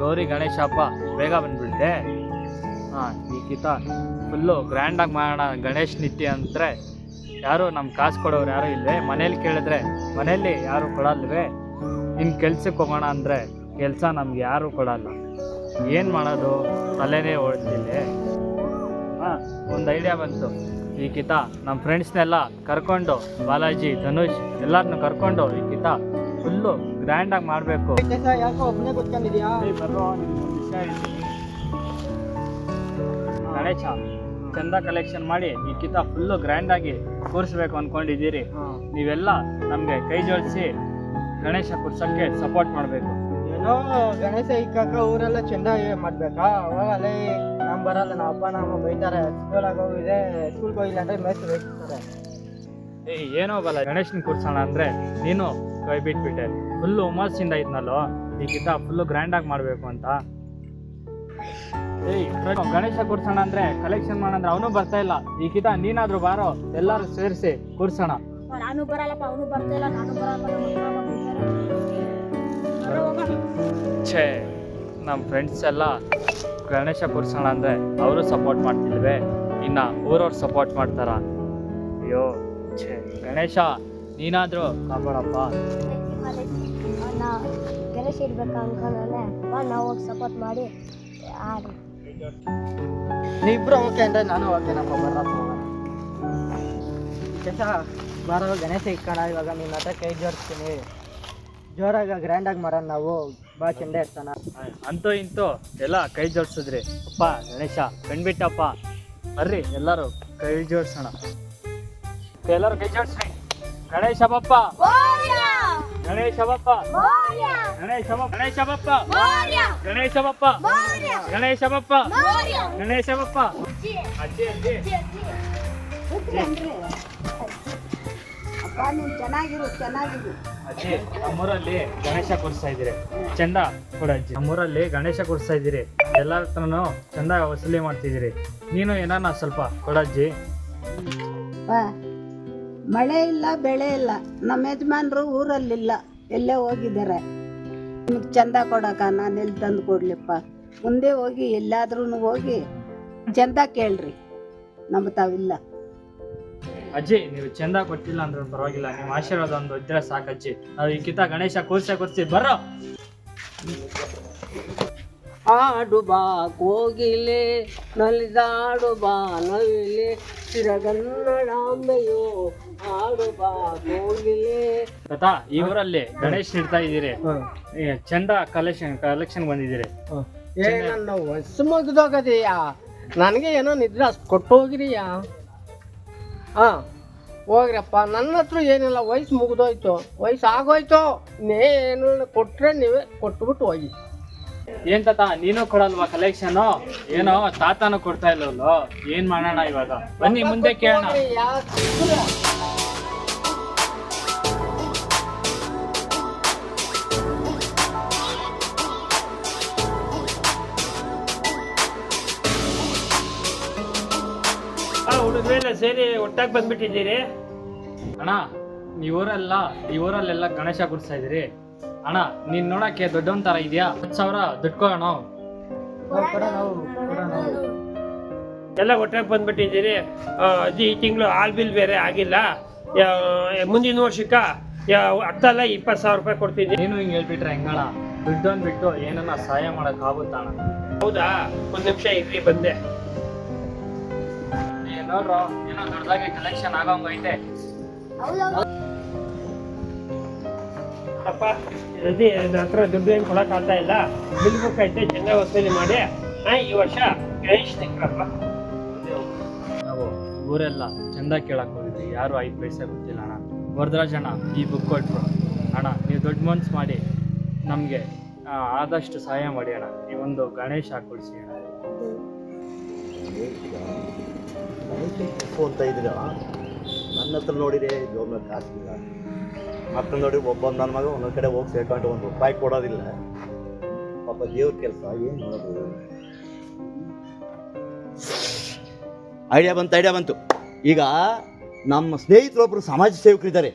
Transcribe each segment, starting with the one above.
ಗೌರಿ ಗಣೇಶ ಹಬ್ಬ ಬೇಗ ಬಂದ್ಬಿಡುತ್ತೆ. ಹಾಂ ಈ ಕಿತ ಫುಲ್ಲು ಗ್ರ್ಯಾಂಡಾಗಿ ಮಾಡೋಣ ಗಣೇಶ್ ನಿತ್ಯ ಅಂದರೆ ಯಾರು ನಮ್ಮ ಕಾಸು ಕೊಡೋರು ಯಾರು ಇಲ್ಲವೇ ಮನೇಲಿ ಕೇಳಿದ್ರೆ ಮನೇಲಿ ಯಾರು ಕೊಡಲ್ವೇ? ನಿನ್ನ ಕೆಲ್ಸಕ್ಕೆ ಹೋಗೋಣ ಅಂದರೆ ಕೆಲಸ ನಮ್ಗೆ ಯಾರು ಕೊಡಲ್ಲ. ಏನು ಮಾಡೋದು? ತಲೆನೇ ಓಡ್ತಿಲ್ಲ ಹಾಂ, ಒಂದು ಐಡಿಯಾ ಬಂತು. ಈ ಕಿತ ನಮ್ಮ ಫ್ರೆಂಡ್ಸ್ನೆಲ್ಲ ಕರ್ಕೊಂಡು ಬಾಲಾಜಿ, ಧನುಷ್ ಎಲ್ಲರನ್ನೂ ಕರ್ಕೊಂಡು ಈ ಕಿತ ಫುಲ್ಲು ಗ್ರ್ಯಾಂಡಾಗಿ ಮಾಡಬೇಕು. ಯಾಕೋ ಒಬ್ಬನೇ ಕೂತ್ಕೊಂಡಿದ್ಯಾ ಗಣೇಶ ಚಂದ ಕಲೆಕ್ಷನ್ ಮಾಡಿ ಈ ಕಿತ ಫುಲ್ಲು ಗ್ರ್ಯಾಂಡಾಗಿ ಕೂರಿಸ್ಬೇಕು ಅಂದ್ಕೊಂಡಿದ್ದೀರಿ ನೀವೆಲ್ಲ ನಮಗೆ ಕೈ ಜೋಡಿಸಿ ಗಣೇಶ ಕೂರ್ಸೋಕ್ಕೆ ಸಪೋರ್ಟ್ ಮಾಡಬೇಕು. ಏನೋ ಗಣೇಶ ಇಕ್ಕಾಕ ಊರೆಲ್ಲ ಚಂದ ಮಾಡಬೇಕಾ? ಅವಾಗ ಅಲ್ಲೇ ನಮ್ಮ ಬರಲ್ಲ ನಮ್ಮ ಅಪ್ಪ ನಮ್ಮ ಬೈತಾರೆ ಸ್ಕೂಲಾಗ ಹೋಗಿದೆ ಸ್ಕೂಲ್ಗೆ ಹೋಗಿಲ್ಲ ಅಂದರೆ ಮೆಸ್ ಬೇಕಿರ್ತಾರೆ ಏಯ್ ಏನೋ ಬಲ್ಲ ಗಣೇಶನ ಕೂರ್ಸೋಣ ಅಂದರೆ ನೀನು ಕೈ ಬಿಟ್ಬಿಟ್ಟೆ ಫುಲ್ ಹುಮಾಸಿಂದ ಇದ್ನಲ್ಲೋ? ಈ ಕಿತ ಫುಲ್ಲು ಗ್ರ್ಯಾಂಡಾಗಿ ಮಾಡಬೇಕು ಅಂತ. ಏಯ್ ಗಣೇಶ ಕೂರ್ಸೋಣ ಅಂದ್ರೆ ಕಲೆಕ್ಷನ್ ಮಾಡಂದ್ರೆ ಅವನು ಬರ್ತಾ ಇಲ್ಲ. ಈ ಕಿತ ನೀನಾದ್ರೂ ಬಾರೋ ಎಲ್ಲರೂ ಸೇರಿಸಿ ಕೂರ್ಸೋಣ. ನಾನು ಬರಲ್ಲಪ್ಪ ಅವನು ಬರ್ತಾ ಇಲ್ಲ ನಾನು. ಛೇ ನಮ್ಮ ಫ್ರೆಂಡ್ಸ್ ಎಲ್ಲ ಗಣೇಶ ಕೂರ್ಸೋಣ ಅಂದರೆ ಅವರು ಸಪೋರ್ಟ್ ಮಾಡ್ತಿಲ್ವೇ? ಇನ್ನು ಊರವ್ರು ಸಪೋರ್ಟ್ ಮಾಡ್ತಾರ? ಅಯ್ಯೋ ಛೇ ಗಣೇಶ ನೀನಾದರೂ ಕಾಪಾಡಪ್ಪ. ಇರ್ಬೇಕು ನಾವು ಹೋಗಿ ಸಪೋರ್ಟ್ ಮಾಡಿ. ಆಡಿ ನೀವಿಬ್ರು ಓಕೆ ಅಂದ್ರೆ ನಾನು ಓಕೆ ನಮ್ಮ ಬರಲ್ಲ ಕೆಲಸ ಬರೋ ಗಣೇಶ ಇಕ್ಕೋಣ ಇವಾಗ ನಿನ್ನ ಹತ್ರ ಕೈ ಜೋಡಿಸ್ತೀನಿ ಜೋರಾಗ ಗ್ರ್ಯಾಂಡಾಗಿ ಮಾಡೋಣ ನಾವು. ಬಾ ಚಂದ ಇರ್ತಾನ. ಅಂತೂ ಇಂತೂ ಎಲ್ಲ ಕೈ ಜೋಡಿಸಿದ್ರಿ ಅಪ್ಪ ಗಣೇಶ ಕಣ್ಬಿಟ್ಟಪ್ಪ ಬರ್ರಿ ಎಲ್ಲರೂ ಕೈ ಜೋಡಿಸೋಣ ಎಲ್ಲರೂ ಕೈ ಜೋಡಿಸ್ರಿ ಗಣೇಶ ಬಪ್ಪ ಗಣೇಶ ಬಪ್ಪ ಗಣೇಶ ಗಣೇಶ ಬಪ್ಪ ಗಣೇಶ ಬಪ್ಪ ಗಣೇಶ ಬಪ್ಪ ಗಣೇಶ ಬಪ್ಪ ಅಜ್ಜಿ ಅಜ್ಜಿ ಚೆನ್ನಾಗಿರು ಚೆನ್ನಾಗಿರು. ಅಜ್ಜಿ ನಮ್ಮೂರಲ್ಲಿ ಗಣೇಶ ಕೊಡಿಸ್ತಾ ಇದ್ದೀರಿ. ಚಂದ ಕೊಡ ಅಜ್ಜಿ. ನಮ್ಮೂರಲ್ಲಿ ಗಣೇಶ ಕೊಡಿಸ್ತಾ ಇದ್ದೀರಿ. ಎಲ್ಲರ ಹತ್ರನೂ ಚಂದ ವಸೂಲಿ ಮಾಡ್ತಿದ್ದೀರಿ. ನೀನು ಏನಾನ ಸ್ವಲ್ಪ ಕೊಡಜ್ಜಿ ಮಳೆ ಇಲ್ಲ, ಬೆಳೆ ಇಲ್ಲ. ನಮ್ಮ ಯಜಮಾನ್ರು ಊರಲ್ಲಿಲ್ಲ. ಎಲ್ಲೇ ಹೋಗಿದ್ದಾರೆ ನಿಮ್ಗೆ ಚಂದ ಕೊಡಕ ನಾನು ಎಲ್ಲಿ ತಂದು ಕೊಡ್ಲಿಪ್ಪ? ಮುಂದೆ ಹೋಗಿ ಎಲ್ಲಾದ್ರೂ ಹೋಗಿ ಚಂದ ಕೇಳ್ರಿ. ನಮ್ಮ ತಾವಿಲ್ಲ. ಅಜ್ಜಿ, ನೀವು ಚಂದ ಕೊಟ್ಟಿಲ್ಲ ಅಂದ್ರೆ ಪರವಾಗಿಲ್ಲ. ನಿಮ್ಮ ಆಶೀರ್ವಾದ ಒಂದು ಇದ್ರೆ ಸಾಕಜ್ಜಿ ನಾವು ಈ ಕಿತ ಗಣೇಶ ಕೂರ್ಸೆ ಕೂರ್ಸಿ ಬರೋ ಆಡು ಬಾ ಕೋಗಿಲೆ ನಲಿದಾಡು ಬಾ ನವಿಲೆ ಚಿರಗನ್ನಡಾಂಬೆಯೋ ಆಡು ಬಾ ಕೋಗಿಲೆ. ತಾತ ಇವರಲ್ಲಿ ಊರಲ್ಲಿ ಗಣೇಶ್ ಇಡ್ತಾ ಇದ್ದೀರಿ. ಈ ಚಂದ ಕಲೆಕ್ಷನ್ ಕಲೆಕ್ಷನ್ ಬಂದಿದ್ದೀರಿ. ಏ ನನ್ನ ವಯಸ್ಸು ಮುಗಿದೋಗದೆಯಾ? ನನಗೆ ಏನೋ ನಿದ್ರೆ ಅಷ್ಟು ಕೊಟ್ಟು ಹೋಗಿರಿಯಾ ಹಾಂ. ಹೋಗ್ರಪ್ಪ ನನ್ನ ಹತ್ರ ಏನಿಲ್ಲ ವಯಸ್ಸು ಮುಗಿದೋಯ್ತು. ವಯಸ್ಸು ಆಗೋಯ್ತು ಇನ್ನೇನು ಕೊಟ್ಟರೆ ನೀವೇ ಕೊಟ್ಬಿಟ್ಟು ಹೋಗಿ. ಏನ್ ತಾತ ನೀನು ಕೊಡಲ್ವಾ ಕಲೆಕ್ಷನ್ ಏನೋ ತಾತನು ಕೊಡ್ತಾ ಇಲ್ಲವಲ್ಲೋ ಏನ್ ಮಾಡೋಣ ಇವಾಗ? ಬನ್ನಿ ಮುಂದೆ ಕೇಳೋಣ. ಹುಡುಗರೆಲ್ಲ ಸೇರಿ ಒಟ್ಟಾಗಿ ಬಂದ್ಬಿಟ್ಟಿದ್ದೀರಿ? ಅಣ್ಣ ಈ ಊರಲ್ಲ ಈ ಊರಲ್ಲೆಲ್ಲ ಗಣೇಶ ಗುಡಿಸ್ತಾ ಇದೀರಿ ಅಣ್ಣ ನೀನ್ ನೋಡಕ್ಕೆ ದೊಡ್ಡವನ್ ತರ ಇದೆಯಾ? ಹತ್ತು ಸಾವಿರ ದುಡ್ಡು ಎಲ್ಲ ಒಟ್ಟಾಗಿ ಬಂದ್ಬಿಟ್ಟಿದ್ದೀರಿ. ಅಜ್ಜಿ ಅದು ಈ ತಿಂಗಳು ಆಲ್ ಬಿಲ್ ಬೇರೆ ಆಗಿಲ್ಲ. ಯಾ- ಮುಂದಿನ ವರ್ಷಕ್ಕ ಯಾ- ಹತ್ತಲ್ಲ ಇಪ್ಪತ್ತು ಸಾವಿರ ರೂಪಾಯಿ ಕೊಡ್ತಿದ್ದೀನಿ. ನೀನು ಹಿಂಗೆ ಹೇಳ್ಬಿಟ್ರೆ ಹೆಂಗಣ ದುಡ್ಡು ಬಿಟ್ಟು ಏನನ್ನ ಸಹಾಯ ಮಾಡಕ್ ಆಗುತ್ತಣ ಹೌದಾ? ಒಂದು ನಿಮಿಷ ಇರ್ರಿ ಬಂದೆ. ನೋಡ್ರೋ ಏನೋ ದೊಡ್ಡದಾಗಿ ಕಲೆಕ್ಷನ್ ಆಗಂಗೈತೆ. ಅಪ್ಪ ಅದೇ ನನ್ನ ಹತ್ರ ದುಡ್ಡು ಏನು ಕೊಡಕ್ ಆಗ್ತಾ ಇಲ್ಲ. ಬಿಲ್ ಬುಕ್ ಐತೆ ಚೆನ್ನಾಗಿ ವಸೂಲಿ ಮಾಡಿ. ಆ, ಈ ವರ್ಷ ಗಣೇಶ್ ತಿಂಗಳಪ್ಪ. ನಾವು ಊರೆಲ್ಲ ಚಂದ ಕೇಳಕ್ ಹೋಗಿದ್ವಿ. ಯಾರು ಐದು ಪೈಸೆ ಗೊತ್ತಿಲ್ಲ ಅಣ್ಣ. ವರದರಾಜ್ ಅಣ್ಣ ಈ ಬುಕ್ ಕೊಟ್ರು. ಅಣ್ಣ ನೀವು ದೊಡ್ಡ ಮನ್ಸು ಮಾಡಿ ನಮಗೆ ಆದಷ್ಟು ಸಹಾಯ ಮಾಡಿ ಅಣ್ಣ. ನೀವೊಂದು ಒಂದು ಗಣೇಶ ಕೊಡಿಸಿ ಅಣ್ಣ. ಅಂತ ಇದ್ದೀರಾ? ನನ್ನ ಹತ್ರ ನೋಡಿರಿ ಜೋಬ್ನ ಕಾಸಿಲ್ಲ ಮಕ್ಕಳು ನೋಡಿ ಒಬ್ಬ ನನ್ನ ಮಗ ಒಂದೊಂದು ಕಡೆ ಹೋಗಿ ಸೇರ್ಕೊಂಡು ಒಂದು ರೂಪಾಯಿ ಕೊಡೋದಿಲ್ಲ. ಪಾಪ ದೇವ್ರ ಕೆಲಸ ಏನು ಮಾಡೋದು? ಐಡಿಯಾ ಬಂತು ಐಡಿಯಾ ಬಂತು. ಈಗ ನಮ್ಮ ಸ್ನೇಹಿತರೊಬ್ಬರು ಸಮಾಜ ಸೇವಕರಿದ್ದಾರೆ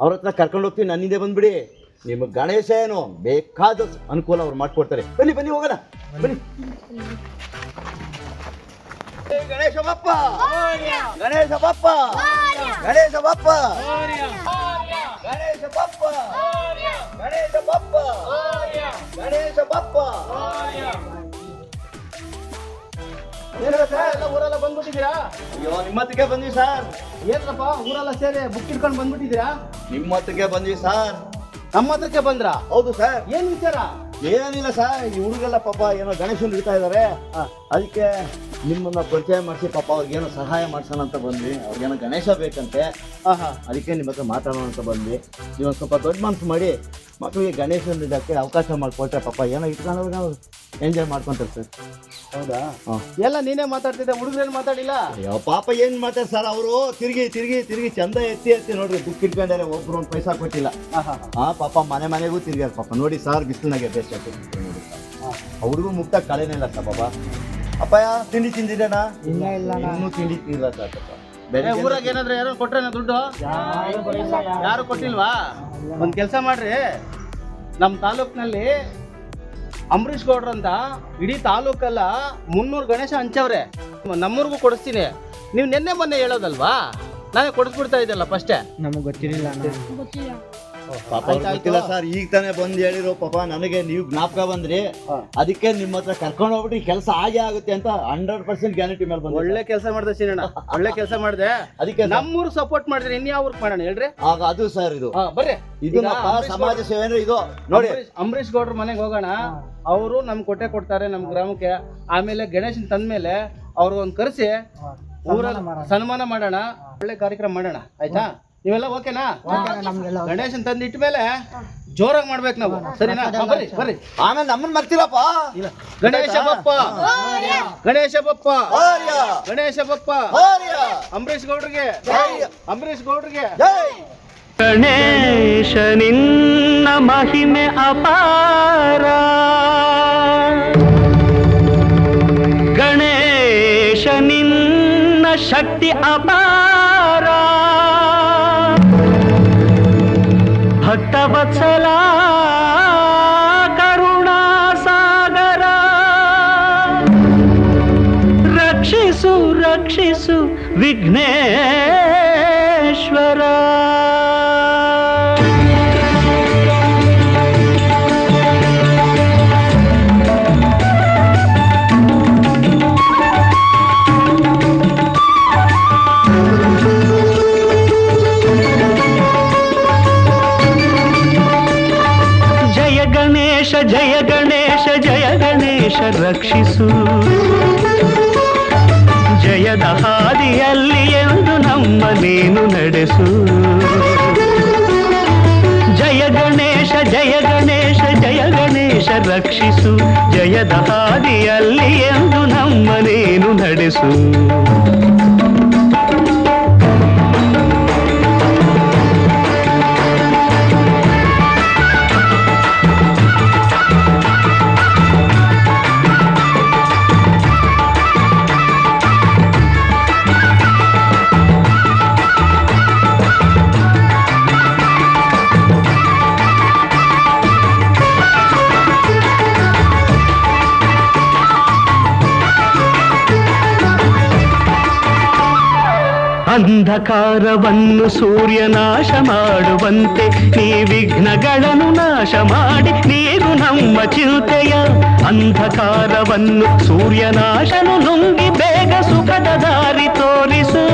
ಅವ್ರ ಹತ್ರ ಕರ್ಕೊಂಡು ಹೋಗ್ತೀನಿ ನನ್ನಿಂದೆ ಬಂದ್ಬಿಡಿ. ನಿಮ್ಗೆ ಗಣೇಶ ಏನು ಬೇಕಾದ ಅನುಕೂಲ ಅವ್ರು ಮಾಡ್ಕೊಡ್ತಾರೆ. ಬನ್ನಿ ಬನ್ನಿ ಹೋಗೋಣ. ಬನ್ನಿ. ಗಣೇಶ ಬಪ್ಪ! ಗಣೇಶ ಬಪ್ಪ! ಗಣೇಶ ಬಪ್ಪ! ಗಣೇಶ ಬಪ್ಪ. ಗಣೇಶ ಬಪ್ಪ. ಗಣೇಶ ಬಪ್ಪ. ಏನೋ ಸರ್ ಎಲ್ಲ ಊರೆಲ್ಲ ಬಂದ್ಬಿಟ್ಟಿದ್ದೀರಾ? ಅಯ್ಯೋ ನಿಮ್ಮತ್ತಿಗೆ ಬಂದ್ವಿ ಸರ್. ಏನಪ್ಪ ಊರೆಲ್ಲ ಸೇರಿ ಬುಕ್ ಇಟ್ಕೊಂಡು ಬಂದ್ಬಿಟ್ಟಿದ್ದೀರಾ? ನಿಮ್ಮತ್ತಿಗೆ ಬಂದ್ವಿ ಸರ್. ನಮ್ಮ ಹತ್ರಕ್ಕೆ ಬಂದ್ರಾ? ಹೌದು ಸರ್. ಏನ್ ವಿಚಾರ? ಏನಿಲ್ಲ ಸರ್ ಈ ಹುಡುಗೆಲ್ಲ ಪಾಪ ಏನೋ ಗಣೇಶನ್ ಇಡ್ತಾ ಇದ್ದಾರೆ ಅದಕ್ಕೆ ನಿಮ್ಮನ್ನ ಪರಿಚಯ ಮಾಡಿಸಿ ಪಾಪ ಅವ್ರಿಗೇನೋ ಸಹಾಯ ಮಾಡ್ಸೋಣ ಅಂತ ಬಂದ್ವಿ. ಅವ್ರಿಗೇನೋ ಗಣೇಶ ಬೇಕಂತೆ. ಆಹಾ. ಅದಕ್ಕೆ ನಿಮ್ಮ ಹತ್ರ ಮಾತಾಡೋಣ ಅಂತ ಬಂದ್ವಿ. ನೀವು ಸ್ವಲ್ಪ ದೊಡ್ಡ ಮನಸ್ಸು ಮಾಡಿ ಮಕ್ಕಳಿಗೆ ಗಣೇಶನ ಇದಕ್ಕೆ ಅವಕಾಶ ಮಾಡಿಕೊಟ್ರೆ ಪಾಪ ಏನೋ ಇಟ್ಕೊಂಡು ನಾವು ಎಂಜಾಯ್ ಮಾಡ್ಕೊಂತಾರೆ ಸರ್. ಹೌದಾ? ಎಲ್ಲ ನೀನೇ ಮಾತಾಡ್ತಿದ್ದೆ ಹುಡುಗರೇನು ಮಾತಾಡಿಲ್ಲ? ಅಯ್ಯೋ ಪಾಪ ಏನು ಮಾಡ್ತಾರೆ ಸರ್ ಅವರು ತಿರುಗಿ ತಿರುಗಿ ತಿರುಗಿ ಚಂದ ಎತ್ತಿ ಎತ್ತಿ ನೋಡ್ರಿ ಬುಕ್ ಇಟ್ಕೊಂಡಾರೆ ಒಬ್ರು ಒಂದು ಪೈಸಾ ಕೊಟ್ಟಿಲ್ಲ. ಹಾಂ ಹಾ ಪಾಪ ಮನೆ ಮನೆಗೂ ತಿರ್ಗ್ಯಾರ ಪಾಪ. ನೋಡಿ ಸರ್ ಬಿಸಿಲಿನಾಗೆ ಬೇಸ್ ನೋಡಿ ಅವ್ರಿಗೂ ಮುಕ್ತ ಕಳೆನೇ ಇಲ್ಲ ಸರ್ ಪಾಪ. ಅಪ್ಪಯ್ಯ ತಿಂಡಿ ತಿಂದಿದ್ದೇನಾ? ಇಲ್ಲ ಇಲ್ಲ ಇನ್ನೂ ತಿಂಡಿ ತಿಂದಿಲ್ಲ ಸರ್ ಪಾಪ. ಊರಾಗ ಏನಾದ್ರು ಯಾರು ಕೊಟ್ರೇನ ದುಡ್ಡು? ಯಾರು ಕೊಟ್ಟಿಲ್ವಾ? ಒಂದು ಕೆಲಸ ಮಾಡ್ರಿ. ನಮ್ಮ ತಾಲೂಕ್ನಲ್ಲಿ ಅಂಬರೀಷ್ ಗೌಡ್ರು ಅಂತ ಇಡೀ ತಾಲೂಕಲ್ಲ ಮುನ್ನೂರು ಗಣೇಶ ಹಂಚವ್ರೆ. ನಮ್ಮೂರಿಗೂ ಕೊಡಿಸ್ತೀನಿ. ನೀವು ನಿನ್ನೆ ಮೊನ್ನೆ ಹೇಳೋದಲ್ವಾ? ನಾನೇ ಕೊಡಿಸ್ಬಿಡ್ತಾ ಇದ್ದಲ್ಲ ಫಸ್ಟೇ. ನಮಗೆ ಗೊತ್ತಿರಲಿಲ್ಲ ಪಾಪ ಅವ್ರಿಗೆ ಗೊತ್ತಿಲ್ಲ ಸರ್ ಈಗ ತಾನೇ ಬಂದು ಹೇಳಿರೋ ಪಾಪ ನನಗೆ ನೀವು ಜ್ಞಾಪಕ ಬಂದ್ರಿ. ಹಾ. ಅದಕ್ಕೆ ನಿಮ್ಮ ಹತ್ರ ಕರ್ಕೊಂಡು ಹೋಗ್ಬಿಟ್ಟು ಕೆಲಸ ಆಗೇ ಆಗುತ್ತೆ ಅಂತ ಹಂಡ್ರೆಡ್ ಪರ್ಸೆಂಟ್ ಗ್ಯಾರಂಟಿ ಮೇಲೆ ಬಂದು ಒಳ್ಳೆ ಕೆಲಸ ಮಾಡ್ದೆ ಸೀನಣ್ಣ ಒಳ್ಳೆ ಕೆಲಸ ಮಾಡಿದೆ. ಅದಕ್ಕೆ ನಮ್ಮೂರು ಸಪೋರ್ಟ್ ಮಾಡಿದ್ರೆ ಇನ್ಯಾವ ಊರ್ಗ್ ಮಾಡೋಣ ಹೇಳ್ರಿ? ಆಗ ಅದು ಸರ್ ಇದು. ಹಾ ಬರ್ರಿ. ಇದು ಈಗ ನಮ್ಮ ಅಂಬರೀಷ್ ಸಮಾಜ ಸೇವೆ ಅಂದ್ರೆ ಇದು. ನೋಡಿ. ಅಂಬರೀಶ್ ಅಂಬರೀಷ್ ಗೌಡ್ರ ಮನೆಗೆ ಹೋಗೋಣ. ಅವರು ನಮ್ ಕೊಟ್ಟೆ ಕೊಡ್ತಾರೆ ನಮ್ಮ ಗ್ರಾಮಕ್ಕೆ. ಆಮೇಲೆ ಗಣೇಶನ್ ತಂದ್ಮೇಲೆ ಅವ್ರು ಒಂದ್ ಕರೆಸಿ ಊರಲ್ಲಿ ಸನ್ಮಾನ ಮಾಡೋಣ. ಒಳ್ಳೆ ಕಾರ್ಯಕ್ರಮ ಮಾಡೋಣ. ಆಯ್ತಾ? ನೀವೆಲ್ಲ ಓಕೆನಾ? ಗಣೇಶನ್ ತಂದು ಇಟ್ಟ ಮೇಲೆ ಜೋರಾಗಿ ಮಾಡ್ಬೇಕು ನಾವು. ಸರಿನಾ? ಬರ್ರಿ ಬರ್ರಿ. ಆಮೇಲೆ ನಮ್ಮನ್ನ ಮರ್ತಿರಪ್ಪ. ಇಲ್ಲ. ಗಣೇಶ ಬಪ್ಪ. ಗಣೇಶ ಬಪ್ಪ. ಆರ್ಯ ಗಣೇಶ ಬಪ್ಪ. ಅಂಬರೀಶ್ ಅಂಬರೀಷ್ ಗೌಡ್ರಿಗೆ. ಅಂಬರೀಶ್ ಗೌಡ್ರಿಗೆ. ಜೈ. ಗಣೇಶ ನಿನ್ನ ಮಹಿಮೆ ಅಪಾರ. ಗಣೇಶ ನಿನ್ನ ಶಕ್ತಿ ಅಪಾರ. రక్షసు రక్షిసు విఘ్నేశ్వర. జయ గణేశ జయ గణేశ రక్షిసు. ಜಯದ ಹಾದಿಯಲ್ಲಿ ಎಂದು ನಮ್ಮ ನೀನು ನಡೆಸು ಜಯ ಗಣೇಶ ಜಯ ಗಣೇಶ ಜಯ ಗಣೇಶ ರಕ್ಷಿಸು ಜಯದ ಹಾದಿಯಲ್ಲಿ ಎಂದು ನಮ್ಮ ನೀನು ನಡೆಸು ಅಂಧಕಾರವನ್ನು ಸೂರ್ಯ ನಾಶ ಮಾಡುವಂತೆ ನೀ ವಿಘ್ನಗಳನ್ನು ನಾಶ ಮಾಡಿ ನೀರು ನಮ್ಮ ಚಿಂತೆಯ ಅಂಧಕಾರವನ್ನು ಸೂರ್ಯನಾಶನು ನುಂಗಿ ಬೇಗ ಸುಖದ ದಾರಿ ತೋರಿಸು